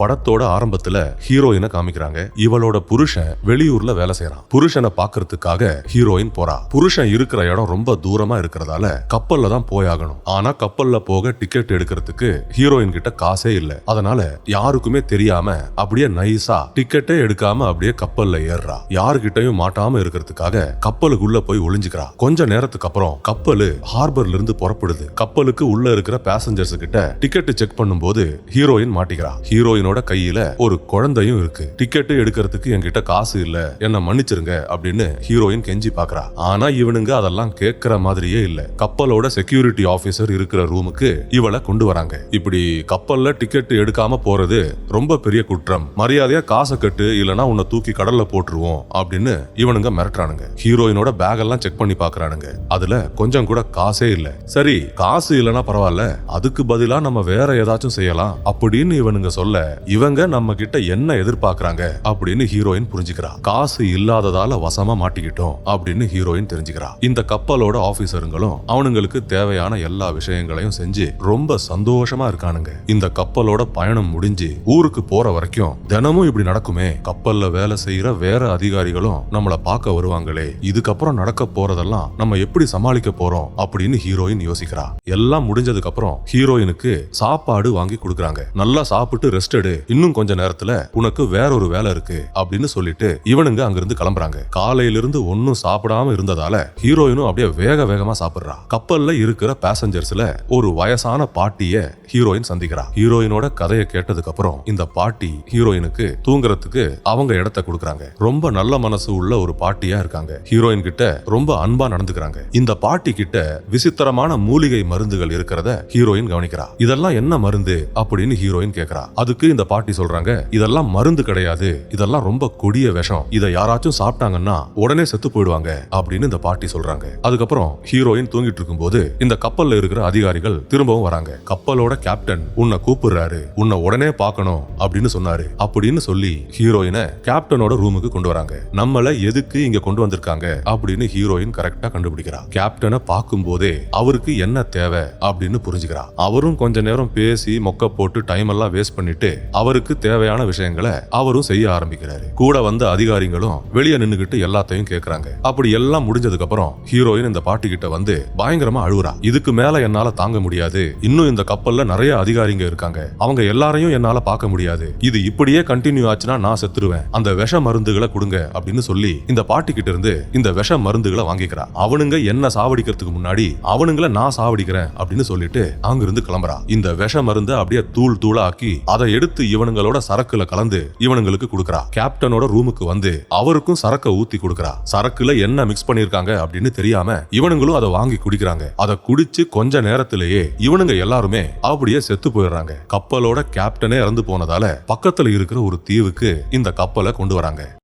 படத்தோட ஆரம்பத்துல ஹீரோயினை காமிக்கிறாங்க. இவளோட புருஷன் வெளியூர்ல வேலை செய்யறான் புருஷனை பாக்குறதுக்காக ஹீரோயின் போறா. புருஷன் இருக்கிற இடம் ரொம்ப தூரமா இருக்கிறதால கப்பல்ல தான் போயாகணும். ஆனா கப்பல்ல போக டிக்கெட் எடுக்கிறதுக்கு ஹீரோயின் கிட்ட காசே இல்ல. அதனால யாருக்குமே தெரியாம அப்படியே நைஸா டிக்கெட்டே எடுக்காம அப்படியே கப்பல்ல ஏறுறா. யாருகிட்டயும் மாட்டாம இருக்கிறதுக்காக கப்பலுக்குள்ள போய் ஒளிஞ்சுக்கிறா. கொஞ்ச நேரத்துக்கு அப்புறம் கப்பல் ஹார்பர்ல இருந்து புறப்படுது. கப்பலுக்கு உள்ள இருக்கிற பேசஞ்சர்ஸ் கிட்ட டிக்கெட் செக் பண்ணும்போது ஹீரோயின் மாட்டிக்கிறா. ஹீரோயினோட கையில ஒரு குழந்தையும் இருக்கு. டிக்கெட் எடுக்கிறதுக்கு என்கிட்ட காசு இல்ல. என்ன மன்னிச்சிருங்க அப்படின்னு ஹீரோயின் கெஞ்சி பாக்குறா. ஆனா இவனுங்க அதெல்லாம் கேட்கிற மாதிரியே இல்ல. கப்பலோட செக்யூரிட்டி ஆபீசர் இருக்கிற ரூமுக்கு இவளை கொண்டு வராங்க. இப்படி கப்பல்ல டிக்கெட் எடுக்காம போறது ரொம்ப பெரிய குற்றம். மரியாதையா காசை கட்டு இல்லனா உன்னை தூக்கி கடல்ல போட்டுருவோம் அப்படின்னு இவனுங்க மிரட்டுறானுங்க. ஹீரோயினோட பேக் எல்லாம் செக் பண்ணி பாக்குறானுங்க. அதுல கொஞ்சம் கூட காசே இல்ல. சரி காசு இல்லனா பரவாயில்ல. அதுக்கு பதிலா நம்ம வேற ஏதாச்சும் செய்யலாம் அப்படின்னு இவனுங்க சொல்ல இவங்க நம்ம கிட்ட என்ன எதிர்பார்க்கறாங்க அப்படின்னு ஹீரோயின் புரிஞ்சுக்கிறா. காசு இல்லாததால வசமா மாட்டிக்கிட்டோம் அப்படின்னு ஹீரோயின் தெரிஞ்சுக்கிறா. இந்த கப்பலோட ஆபீசருங்களும் அவனுங்களுக்கு தேவையான எல்லா விஷயங்களையும் செஞ்சு ரொம்ப சந்தோஷமா இருக்கானுங்க. இந்த கப்பலோட பயணம் முடிஞ்சு ஊருக்கு போற வரைக்கும் தினமும் இப்படி நடக்குமே. கப்பல்ல வேலை செய்யற வேற அதிகாரிகளும் நம்மள பார்க்க வருவாங்களே. இதுக்கப்புறம் நடக்க போறதெல்லாம் நம்ம எப்படி சமாளிக்க போறோம் அப்படின்னு ஹீரோயின் யோசிக்கிறா. எல்லாம் முடிஞ்சதுக்கு அப்புறம் ஹீரோயினுக்கு சாப்பாடு வாங்கி கொடுக்கறாங்க. நல்லா சாப்பிட்டு ரெஸ்ட் எடு இன்னும் கொஞ்ச நேரத்துல உனக்கு வேற ஒரு வேலை இருக்கு அப்படின்னு சொல்லிட்டு இவனுங்க அங்கிருந்து கிளம்புறாங்க. காலையில இருந்து ஒன்னும் சாப்பிடாம இருந்ததால ஹீரோயினும் அப்படியே வேக வேகமா சாப்பிடுறா. கப்பல்ல இருக்கிற பேசஞ்சர்ஸ்ல ஒரு வயசான பாட்டிய ஹீரோயின் சந்திக்கிறா. ஹீரோயினோட கதையை கேட்டதுக்கு அப்புறம் இந்த பாட்டி ஹீரோயினுக்கு தூங்குறதுக்கு அவங்க இடத்த கொடுக்குறாங்க. ரொம்ப நல்ல மனசு உள்ள ஒரு பாட்டியா இருக்காங்க. ஹீரோயின் கிட்ட ரொம்ப அன்பா நடந்துக்கிறாங்க. இந்த பாட்டி கிட்ட விசித்திரமான மூலிகை மருந்துகள் இருக்கிறத ஹீரோயின் கவனிக்கிறா. இதெல்லாம் என்ன மருந்து அப்படின்னு ஹீரோயின் கேக்குறா. அதுக்கு இந்த பாட்டி சொல்றாங்க இதெல்லாம் மருந்து கிடையாது. இதெல்லாம் ரொம்ப கொடிய விஷம். இதை யாராச்சும் சாப்பிட்டாங்கன்னா உடனே செத்து போயிடுவாங்க அப்படின்னு இந்த பாட்டி சொல்றாங்க. அதுக்கப்புறம் ஹீரோயின் தூங்கிட்டு இருக்கும்போது இந்த கப்பல்ல இருக்கிற அதிகாரிகள் திரும்பவும் வராங்க. கப்பலோட கேப்டன் உன்னை கூப்பிடுறாரு. உன்னை உடனே பார்க்கணும் அப்படின்னு சொன்னாரு. அப்படின்னு சொல்லி ஹீரோயினை கேப்டனோட ரூமுக்கு கொண்டு வராங்க. நம்மள எதுக்கு இங்க கொண்டு வந்திருக்காங்க? அப்படின்னு ஹீரோயின் கரெக்டா கண்டுபிடிக்கிறா. கேப்டனை பார்க்கும் போதே அவருக்கு என்ன தேவை? அப்படின்னு புரிஞ்சுக்கிறா. அவரும் கொஞ்ச நேரம் பேசி மொக்க போட்டு டைம் எல்லாம் வேஸ்ட் பண்ணிட்டு அவருக்கு தேவையான விஷயங்களை அவரும் செய்ய ஆரம்பிக்கிறாரு. கூட வந்த அதிகாரிகளும் வெளியே நின்னுகிட்டு எல்லாத்தையும் கேக்குறாங்க. அப்படி எல்லாம் முடிஞ்சதுக்கு அப்புறம் ஹீரோயின் இந்த பாட்டி கிட்ட வந்து பயங்கரமா அழுவுறா இதுக்கு மேல என்னால தாங்க முடியாது. இன்னும் இந்த கப்பல்ல நிறைய அதிகாரிங்க இருக்காங்க. அவங்க எல்லாரையும் என்னால பார்க்க முடியாது. இது இப்படியே கண்டினியூ ஆச்சுன்னா நான் செத்துருவேன். அந்த விஷ மருந்துகளை கொடுங்க அப்படின்னு சொல்லி இந்த பாட்டி கிட்ட இருந்து இந்த விஷ மருந்துகளை வாங்கிக்கிறா. அவனுங்க என்ன சாவடிக்கிறதுக்கு முன்னாடி அவனுங்கள நான் சாவடிக்கிறேன் அப்படின்னு சொல்லிட்டு அங்கிருந்து கிளம்புறா. இந்த விஷ மருந்தை அப்படியே தூள் தூளா ஆக்கி அதை எடுத்து இவனுங்களோட சரக்குல கலந்து இவனுங்களுக்கு கொடுக்கறா. கேப்டனோட ரூமுக்கு வந்து அவருக்கும் சரக்க ஊத்தி கொடுக்கறா. சரக்குல என்ன மிக்ஸ் பண்ணிருக்காங்க அப்படின்னு தெரியாம இவனுங்களும் அதை வாங்கி குடிக்கிறாங்க. அதை குடிச்சு கொஞ்ச நேரத்திலேயே இவனுங்க எல்லாருமே அப்படியே செத்து போயிடுறாங்க. கப்பலோட கேப்டனே இறந்து போனதால பக்கத்துல இருக்கிற ஒரு தீவுக்கு இந்த கப்பலை கொண்டு வராங்க.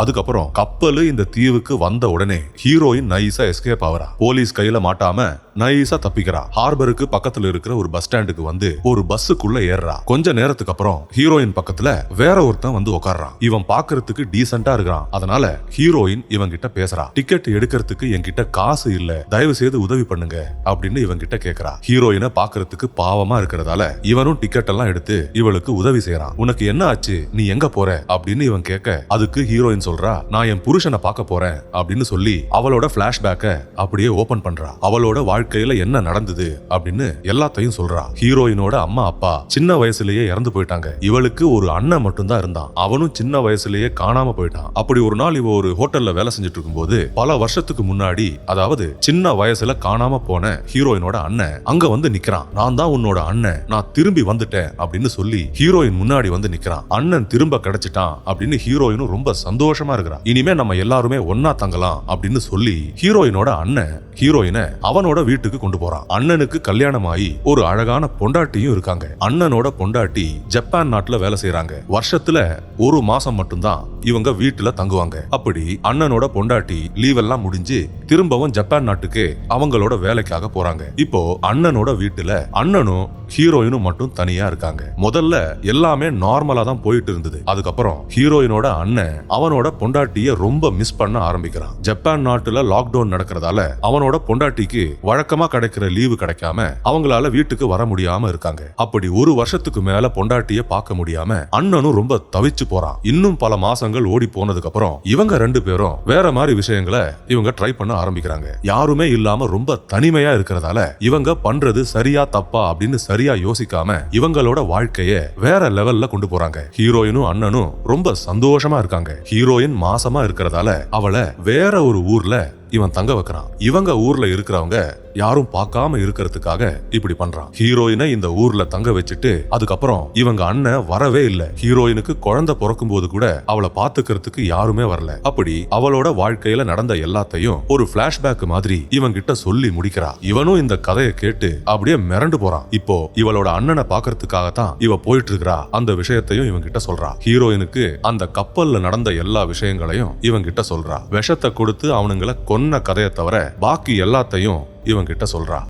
அதுக்கப்புறம் கப்பல் இந்த தீவுக்கு வந்த உடனே ஹீரோயின் நைஸா எஸ்கேப் ஆகிறா போலீஸ் கையில மாட்டாம நைஸா தப்பிக்கிறா. ஹார்பருக்கு பக்கத்துல இருக்கிற ஒரு பஸ் ஸ்டாண்டுக்கு வந்து ஒரு பஸ்ஸுக்குள்ள ஏறுறா. கொஞ்ச நேரத்துக்கு அப்புறம் ஹீரோயின் பக்கத்துல வேற ஒருத்தன் வந்து உட்கார்றான் இவன் பாக்குறதுக்கு டீசென்டா இருக்கிறான். அதனால ஹீரோயின் இவன் கிட்ட பேசுறா. டிக்கெட் எடுக்கிறதுக்கு என்கிட்ட காசு இல்ல. தயவு செய்து உதவி பண்ணுங்க அப்படின்னு இவன் கிட்ட கேக்குறா. ஹீரோயினை பாக்குறதுக்கு பாவமா இருக்கிறதால இவனும் டிக்கெட் எல்லாம் எடுத்து இவளுக்கு உதவி செய்யறான் உனக்கு என்ன ஆச்சு? நீ எங்க போற? அப்படின்னு இவன் கேட்க அதுக்கு ஹீரோயின் சொல்றா நான் என் புருஷனை பார்க்க போறேன் அப்படின்னு சொல்லி அவளோட பிளாஷ்பேக்க அப்படியே ஓபன் பண்றா. அவளோட வாழ்க்கையில என்ன நடந்தது அப்படின்னு எல்லாத்தையும் சொல்றா. ஹீரோயினோட அம்மா அப்பா சின்ன வயசுலயே இறந்து போயிட்டாங்க. இவளுக்கு ஒரு அண்ணன் மட்டும்தான் இருந்தான். அவனும் சின்ன வயசுலயே காணாம போயிட்டான். அப்படி ஒரு நாள் இவ ஒரு ஹோட்டல்ல வேலை செஞ்சுட்டு இருக்கும்போது பல வருஷத்துக்கு முன்னாடி அதாவது சின்ன வயசுல காணாம போன ஹீரோயினோட அண்ணன் அங்க வந்து நிக்கிறான். நான் தான் உன்னோட அண்ணன். நான் திரும்பி வந்துட்டேன் அப்படின்னு சொல்லி ஹீரோயின் முன்னாடி வந்து நிக்கிறான். அண்ணன் திரும்ப கிடைச்சிட்டான் அப்படின்னு ஹீரோயினும் ரொம்ப சந்தோஷம் இருக்கிறான். இனிமே நம்ம எல்லாருமே ஒன்னா தங்கலாம் அப்படின்னு சொல்லி ஹீரோயினோட அண்ணன் ஹீரோயினை அவனோட வீட்டுக்கு கொண்டு போறான். அண்ணனுக்கு கல்யாணம் ஆகி ஒரு அழகான பொண்டாட்டியும் இருக்காங்க. அண்ணனோட பொண்டாட்டி ஜப்பான் நாட்டுல வேலை செய்யறாங்க வருஷத்துல ஒரு மாசம் மட்டும்தான் இவங்க வீட்டுல தங்குவாங்க. அப்படி அண்ணனோட பொண்டாட்டி லீவ் எல்லாம் முடிஞ்சு திரும்பவும் ஜப்பான் நாட்டுக்கு அவங்களோட வேலைக்காக போறாங்க. இப்போ அண்ணனோட வீட்டுல அண்ணனும் ஹீரோயினும் மட்டும் தனியா இருக்காங்க. முதல்ல எல்லாமே நார்மலா தான் போயிட்டு இருந்தது. அதுக்கப்புறம் ஹீரோயினோட அண்ணன் அவனோட பொண்டாட்டிய ரொம்ப மிஸ் பண்ண ஆரம்பிக்கிறான். ஜப்பான் நாட்டுல லாக்டவுன் நடக்கிறதால அவனோட பொண்டாட்டிக்கு வழக்கமா கிடைக்கிற லீவு கிடைக்காம அவங்களால வீட்டுக்கு வர முடியாம இருக்காங்க. அப்படி ஒரு வருஷத்துக்கு மேல பொண்டாட்டிய பார்க்க முடியாம அண்ணனும் ரொம்ப தவிச்சு போறான். இன்னும் பல மாசங்கள் ஓடி போனதுக்கு அப்புறம் இவங்க ரெண்டு பேரும் வேற மாதிரி விஷயங்களை இவங்க ட்ரை பண்ண ஆரம்பிக்கிறாங்க. யாருமே இல்லாம ரொம்ப தனிமையா இருக்கிறதால இவங்க பண்றது சரியா தப்பா அப்படின்னு சரியா யோசிக்காம இவங்களோட வாழ்க்கைய வேற லெவல்ல கொண்டு போறாங்க. ஹீரோயினும் அண்ணனும் ரொம்ப சந்தோஷமா இருக்காங்க. ஹீரோயின் மாசமா இருக்கிறதால அவளை வேற ஒரு ஊர்ல இவன் தங்க வைக்கிறான். இவங்க ஊர்ல இருக்கிறவங்க யாரும் பார்க்காம இருக்கிறதுக்காக இப்படி பண்றான். ஹீரோயினை இந்த ஊர்ல தங்க வச்சுட்டு அதுக்கப்புறம் இவங்க அண்ணன் வரவே இல்ல. ஹீரோயினுக்கு குழந்தை பிறக்கும் போது கூட அவளை பாத்துக்கிறதுக்கு யாருமே வரல. அப்படி அவளோட வாழ்க்கையில நடந்த எல்லாத்தையும் ஒரு பிளாஷ்பேக் மாதிரி இவன் கிட்ட சொல்லி முடிக்கிறா. இவனும் இந்த கதையை கேட்டு அப்படியே மிரண்டு போறான். இப்போ இவளோட அண்ணனை பாக்குறதுக்காகத்தான் இவ போயிட்டு இருக்கிறா அந்த விஷயத்தையும் இவன் கிட்ட சொல்றா. ஹீரோயினுக்கு அந்த கப்பல்ல நடந்த எல்லா விஷயங்களையும் இவன் கிட்ட சொல்றா. விஷத்தை கொடுத்து அவனுங்களை கொன்ன கதையை தவிர பாக்கி எல்லாத்தையும் இவங்கிட்ட சொல்றா.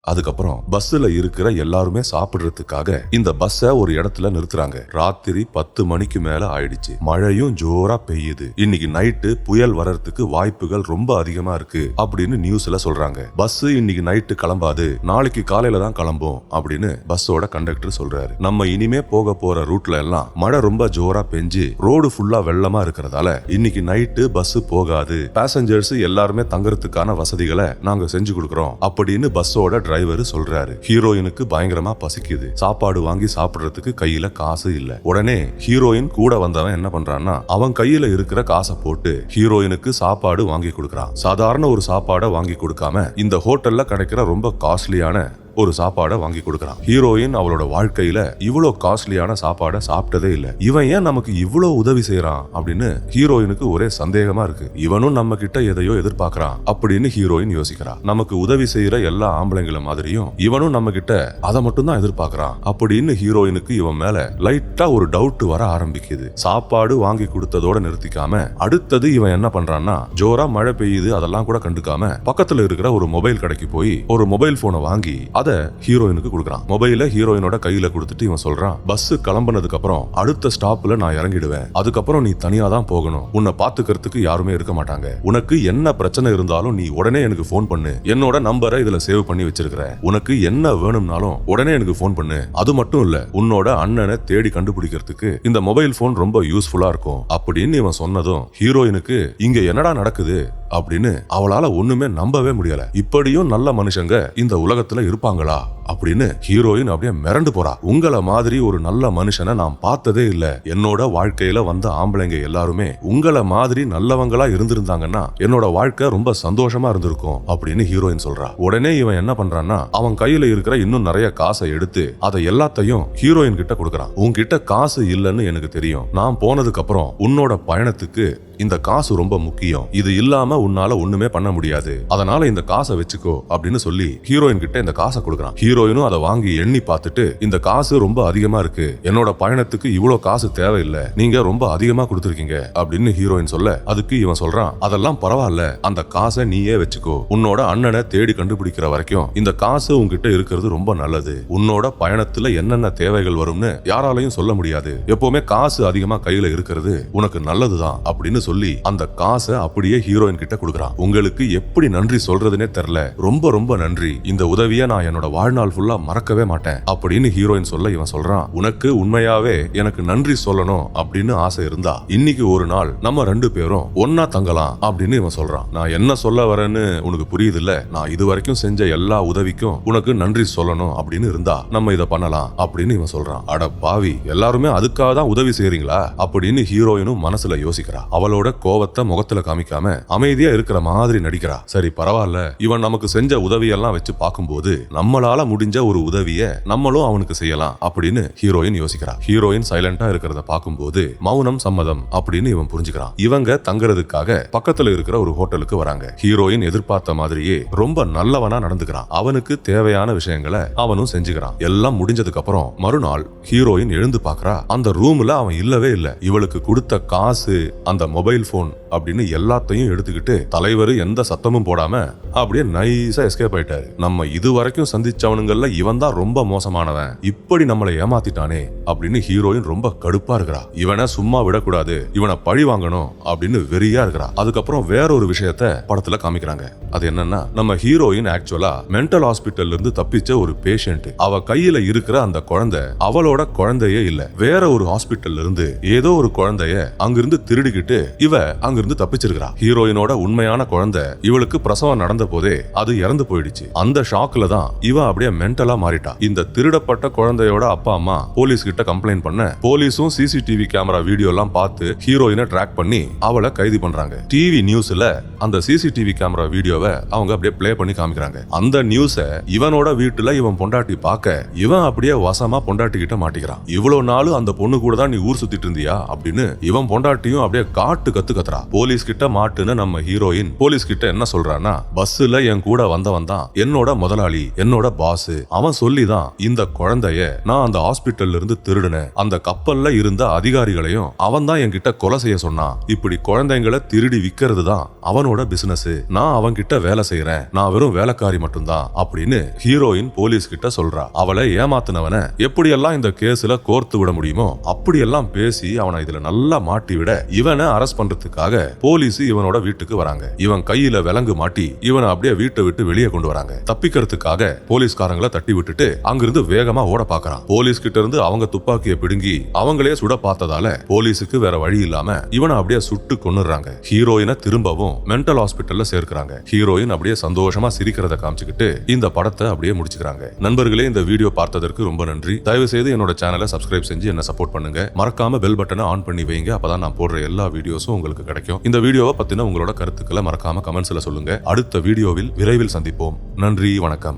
அதுக்கப்புறம் பஸ்ல இருக்கிற எல்லாருமே சாப்பிடுறதுக்காக இந்த பஸ்ஸ ஒரு இடத்துல நிறுத்துறாங்க. ராத்திரி பத்து மணிக்கு மேல ஆயிடுச்சு. மழையும் ஜோரா பெய்யுது. இன்னைக்கு நைட்டு புயல் வர்றதுக்கு வாய்ப்புகள் ரொம்ப அதிகமா இருக்கு அப்படின்னு நியூஸ்ல சொல்றாங்க. பஸ் இன்னைக்கு நைட்டு கிளம்பாது. நாளைக்கு காலையில தான் கிளம்பும் அப்படின்னு பஸ்ஸோட கண்டக்டர் சொல்றாரு. நம்ம இனிமே போக போற ரூட்ல எல்லாம் மழை ரொம்ப ஜோரா பெஞ்சு ரோடு ஃபுல்லா வெள்ளமா இருக்கிறதால இன்னைக்கு நைட்டு பஸ் போகாது. பேசஞ்சர்ஸ் எல்லாருமே தங்கறதுக்கான வசதிகளை நாங்க செஞ்சு கொடுக்கறோம் அப்படின்னு பஸ்ஸோட டிரைவர் சொல்றாரு ஹீரோயினுக்கு பயங்கரமா பசிக்குது. சாப்பாடு வாங்கி சாப்பிடுறதுக்கு கையில காசு இல்ல. உடனே ஹீரோயின் கூட வந்தவன் என்ன பண்றான்னா அவன் கையில இருக்கிற காசை போட்டு ஹீரோயினுக்கு சாப்பாடு வாங்கி கொடுக்கறான். சாதாரண ஒரு சாப்பாடை வாங்கி கொடுக்காம இந்த ஹோட்டல்ல கிடைக்கிற ரொம்ப காஸ்ட்லியான ஒரு சாப்பாடை வாங்கி கொடுக்கறான். ஹீரோயின் அவளோட வாழ்க்கையில இவ்வளோ காஸ்ட்லியான சாப்பாடை சாப்பிட்டதே இல்ல. இவன் ஏன் நமக்கு இவ்வளோ உதவி செய்யறான் அப்படின்னு ஹீரோயினுக்கு ஒரே சந்தேகமா இருக்கு. இவனும் நம்ம கிட்ட எதையோ எதிர்பார்க்கறான் அப்படின்னு ஹீரோயின் யோசிக்கிறா. நமக்கு உதவி செய்யற எல்லா ஆம்பளைங்கள மாதிரியும் இவனும் நம்ம கிட்ட அதை மட்டும் தான் எதிர்பார்க்கறான் அப்படின்னு ஹீரோயினுக்கு இவன் மேல லைட்டா ஒரு டவுட் வர ஆரம்பிக்குது. சாப்பாடு வாங்கி கொடுத்ததோட நிறுத்திக்காம அடுத்தது இவன் என்ன பண்றான்னா ஜோரா மழை பெய்யுது அதெல்லாம் கூட கண்டுக்காம பக்கத்துல இருக்கிற ஒரு மொபைல் கடைக்கு போய் ஒரு மொபைல் போனை வாங்கி அதை ஹீரோயினுக்கு கொடுக்குறான். மொபைல ஹீரோயினோட கையில கொடுத்துட்டு இவன் சொல்றான் பஸ் கிளம்பினதுக்கு அப்புறம் அடுத்த ஸ்டாப்ல நான் இறங்கிடுவேன். அதுக்கப்புறம் நீ தனியா தான் போகணும். உன்னை பாத்துக்கிறதுக்கு யாருமே இருக்க மாட்டாங்க. உனக்கு என்ன பிரச்சனை இருந்தாலும் நீ உடனே எனக்கு ஃபோன் பண்ணு. என்னோட நம்பரை இதுல சேவ் பண்ணி வச்சிருக்கிற உனக்கு என்ன வேணும்னாலும் உடனே எனக்கு ஃபோன் பண்ணு. அது மட்டும் இல்ல உன்னோட அண்ணனை தேடி கண்டுபிடிக்கிறதுக்கு இந்த மொபைல் போன் ரொம்ப யூஸ்ஃபுல்லா இருக்கும். அப்படின்னு இவன் சொன்னதும் ஹீரோயினுக்கு இங்க என்னடா நடக்குது? அப்படின்னு அவளால ஒண்ணுமே நம்பவே முடியல. இப்படியும் நல்ல மனுஷங்க இந்த உலகத்துல இருப்பாங்களா? அப்படின்னு ஹீரோயின் அப்படியே மிரண்டு போறா. உங்களை மாதிரி ஒரு நல்ல மனுஷனை நான் பார்த்ததே இல்ல. என்னோட வாழ்க்கையில வந்த ஆம்பளைங்க எல்லாருமே உங்களை மாதிரி நல்லவங்களா இருந்திருந்தாங்கன்னா என்னோட வாழ்க்கை ரொம்ப சந்தோஷமா இருந்திருக்கும் அப்படின்னு ஹீரோயின் சொல்றா. உடனே இவன் என்ன பண்றான்னா அவன் கையில இருக்கிற இன்னும் நிறைய காசை எடுத்து அதை எல்லாத்தையும் ஹீரோயின் கிட்ட கொடுக்கறான். உன்கிட்ட காசு இல்லைன்னு எனக்கு தெரியும். நான் போனதுக்கு அப்புறம் உன்னோட பயணத்துக்கு இந்த காசு ரொம்ப முக்கியம். இது இல்லாம உன்னால ஒண்ணுமே பண்ண முடியாது. அதனால இந்த காசை வச்சுக்கோ அப்படின்னு சொல்லி ஹீரோயின் கிட்ட இந்த காசை கொடுக்கறான். ஹீரோயினும் அதை வாங்கி எண்ணி பார்த்துட்டு இந்த காசு ரொம்ப அதிகமா இருக்கு. என்னோட பயணத்துக்கு இவ்வளவு காசு தேவையில்லை. நீங்க ரொம்ப அதிகமா கொடுத்துருக்கீங்க அப்படின்னு ஹீரோயின் சொல்ல அதுக்கு இவன் சொல்றான் அதெல்லாம் பரவாயில்ல. அந்த காசை நீயே வச்சுக்கோ. உன்னோட அண்ணனை தேடி கண்டுபிடிக்கிற வரைக்கும் இந்த காசு உங்ககிட்ட இருக்கிறது ரொம்ப நல்லது. உன்னோட பயணத்துல என்னென்ன தேவைகள் வரும்னு யாராலையும் சொல்ல முடியாது. எப்பவுமே காசு அதிகமா கையில இருக்கிறது உனக்கு நல்லதுதான் அப்படின்னு சொல்லி அந்த காசை அப்படியே ஹீரோயின் கிட்ட கொடுக்குறான். உங்களுக்கு எப்படி நன்றி சொல்றதுனே தெரில. ரொம்ப ரொம்ப நன்றி. இந்த உதவியை நான் என்னோட வாழ்நாள் ஃபுல்லா மறக்கவே மாட்டேன். அப்படின்னு ஹீரோயின் சொல்ல இவன் சொல்றான். உனக்கு உண்மையாவே எனக்கு நன்றி சொல்லணும் அப்படின்னு ஆசை இருந்தா இன்னைக்கு ஒரு நாள் நம்ம ரெண்டு பேரும் ஒன்னா தங்கலாம் அப்படின்னு இவன் சொல்றான். நான் என்ன சொல்ல வரேன்னு உனக்கு புரியுது இல்ல நான் இது வரைக்கும் செஞ்ச எல்லா உதவிக்கும் உனக்கு நன்றி சொல்லணும் அப்படின்னு இருந்தா நம்ம இதை பண்ணலாம் அப்படின்னு இவன் சொல்றான். அட பாவி எல்லாருமே அதுக்காக தான் உதவி செய்றீங்களா? அப்படின்னு ஹீரோயினும் மனசுல யோசிக்கிறா. அவளோட கோவத்தை முகத்துல காமிக்காம அமைதி அமைதியா இருக்கிற மாதிரி நடிக்கிறா. சரி பரவாயில்ல. இவன் நமக்கு செஞ்ச உதவியெல்லாம் வச்சு பார்க்கும்போது நம்மளால முடிஞ்ச ஒரு உதவிய நம்மளும் அவனுக்கு செய்யலாம் அப்படின்னு ஹீரோயின் யோசிக்கிறா. ஹீரோயின் சைலண்டா இருக்கிறத பார்க்கும்போது மௌனம் சம்மதம் அப்படின்னு இவன் புரிஞ்சுக்கிறான். இவங்க தங்குறதுக்காக பக்கத்துல இருக்கிற ஒரு ஹோட்டலுக்கு வராங்க. ஹீரோயின் எதிர்பார்த்த மாதிரியே ரொம்ப நல்லவனா நடந்துக்கிறான். அவனுக்கு தேவையான விஷயங்களை அவனும் செஞ்சுக்கிறான். எல்லாம் முடிஞ்சதுக்கு அப்புறம் மறுநாள் ஹீரோயின் எழுந்து பாக்குறா அந்த ரூம்ல அவன் இல்லவே இல்ல. இவளுக்கு கொடுத்த காசு அந்த மொபைல் போன் அப்படின்னு எல்லாத்தையும் எடுத்துக்கிட்டு தலைவர் எந்த சத்தமும் போடாம அப்படியே நைஸா எஸ்கேப் ஆயிட்டாரு. நம்ம இது வரைக்கும் சந்திச்சவனுங்கள்ல இவன் தான் ரொம்ப மோசமானவன். இப்படி நம்மளை ஏமாத்திட்டானே அப்படின்னு ஹீரோயின் ரொம்ப கடுப்பா இருக்கிறா. இவனை சும்மா விடக்கூடாது இவனை பழி வாங்கணும் அப்படின்னு வெறியா இருக்கிறா. அதுக்கப்புறம் வேற ஒரு விஷயத்த படத்துல காமிக்கிறாங்க. அது என்னன்னா நம்ம ஹீரோயின் ஆக்சுவலா மென்டல் ஹாஸ்பிட்டல்ல இருந்து தப்பிச்ச ஒரு பேஷண்ட் அவ கையில இருக்கிற அந்த குழந்தை அவளோட குழந்தையே இல்ல. வேற ஒரு ஹாஸ்பிட்டல்ல இருந்து ஏதோ ஒரு குழந்தைய அங்கிருந்து திருடிக்கிட்டு இவ அங்கிருந்து தப்பிச்சிருக்கிறா. ஹீரோயினோட உண்மையான குழந்தை இவளுக்கு பிரசவம் நடந்த போதே அது இறந்து போயிடுச்சு. அந்த ஷாக்ல தான் இவ அப்படியே மென்டலா மாறிட்டா. இந்த திருடப்பட்ட குழந்தையோட அப்பா அம்மா போலீஸ் கிட்ட கம்ப்ளைண்ட் பண்ண போலீஸும் சிசிடிவி கேமரா வீடியோ எல்லாம் பார்த்து ஹீரோயினை ட்ராக் பண்ணி அவளை கைது பண்றாங்க. டிவி நியூஸ்ல அந்த சிசிடிவி கேமரா வீடியோவை அவங்க அப்படியே பிளே பண்ணி காமிக்கிறாங்க. அந்த நியூஸ இவனோட வீட்டுல இவன் பொண்டாட்டி பார்க்க இவன் அப்படியே வசமா பொண்டாட்டி கிட்ட மாட்டிக்கிறான். இவ்வளவு நாள் அந்த பொண்ணு கூட தான் நீ ஊர் சுத்திட்டு இருந்தியா அப்படின்னு இவன் பொண்டாட்டியும் அப்படியே காட்டு கத்து கத்துறா. போலீஸ் கிட்ட மாட்டுன்னு நம்ம ஹீரோயின் போலீஸ் கிட்ட என்ன சொல்றான்னா பஸ்ல என் கூட வந்தவன் தான் என்னோட முதலாளி என்னோட பாஸ். அவன் சொல்லி தான் இந்த குழந்தைய நான் அந்த ஹாஸ்பிட்டல்ல இருந்து திருடினேன். அந்த கப்பல்ல இருந்த அதிகாரிகளையும் அவன் தான் என்கிட்ட கொலை செய்ய சொன்னான். இப்படி குழந்தைங்களை திருடி விக்கிறது தான் அவனோட பிசினஸ் நான் அவன் கிட்ட வேலை செய்யறேன் நான் வெறும் வேலைக்காரி மட்டும்தான் அப்படின்னு ஹீரோயின் போலீஸ் கிட்ட சொல்றா. அவளை ஏமாத்தினவன எப்படியெல்லாம் இந்த கேஸ்ல கோர்த்து விட முடியுமோ அப்படியெல்லாம் பேசி அவனை இதுல நல்லா மாட்டி விட இவனை அரெஸ்ட் பண்றதுக்காக போலீஸ் இவனோட வீட்டுக்கு வராங்க. இவன் கையில விலங்கு மாட்டி இவனை அப்படியே வீட்டை விட்டு வெளியே கொண்டு வராங்க. தப்பிக்கிறதுக்காக போலீஸ்காரங்களை தட்டி விட்டுட்டு அங்கிருந்து வேகமா ஓட பாக்குறான் போலீஸ் கிட்ட இருந்து அவங்க துப்பாக்கியை பிடுங்கி அவங்களே சுட பார்த்ததால போலீஸுக்கு வேற வழி இல்லாம இவனை அப்படியே சுட்டு கொண்டுறாங்க ஹீரோயினை திரும்பவும் மென்டல் ஹாஸ்பிட்டல்ல சேர்க்கிறாங்க. ஹீரோயின் அப்படியே சந்தோஷமா சிரிக்கிறத காமிச்சுக்கிட்டு இந்த படத்தை அப்படியே முடிச்சுக்கிறாங்க. நண்பர்களே இந்த வீடியோ பார்த்ததற்கு ரொம்ப நன்றி. தயவு செய்து என்னோட சேனலை சப்ஸ்கிரைப் செஞ்சு என்ன சப்போர்ட் பண்ணுங்க. மறக்காம பெல் பட்டனை ஆன் பண்ணி வைங்க. அப்பதான் நான் போடுற எல்லா வீடியோஸும் உங்களுக்கு கிடைக்கும். இந்த வீடியோவை பத்தின உங்களோட கருத்துக்களை மறக்காம கமெண்ட்ஸ்ல சொல்லுங்க. அடுத்த வீடியோவில் விரைவில் சந்திப்போம். நன்றி வணக்கம்.